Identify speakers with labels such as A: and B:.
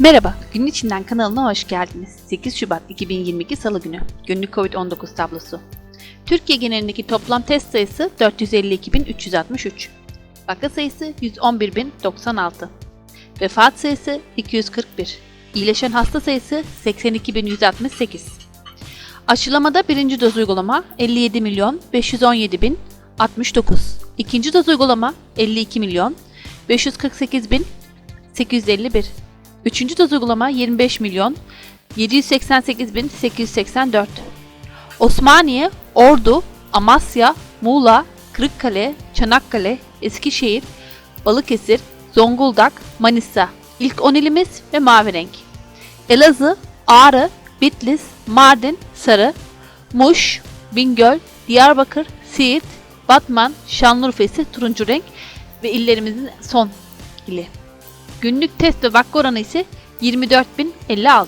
A: Merhaba, Günün İçinden kanalına hoş geldiniz. 8 Şubat 2022 Salı günü. Günlük Covid-19 tablosu. Türkiye genelindeki toplam test sayısı 452.363. Vaka sayısı 111.096. Vefat sayısı 241. İyileşen hasta sayısı 82.168. Aşılamada birinci doz uygulama 57 milyon 517 bin 69. İkinci doz uygulama 52 milyon 548 bin 851. Üçüncü doz uygulama 25 milyon 788 bin 884. Osmaniye, Ordu, Amasya, Muğla, Kırıkkale, Çanakkale, Eskişehir, Balıkesir, Zonguldak, Manisa. İlk 10 ilimiz ve mavi renk. Elazığ, Ağrı, Bitlis, Mardin, Sarı, Muş, Bingöl, Diyarbakır, Siirt, Batman, Şanlıurfa ise turuncu renk ve illerimizin son ili. Günlük test ve vaka oranı ise 24.056.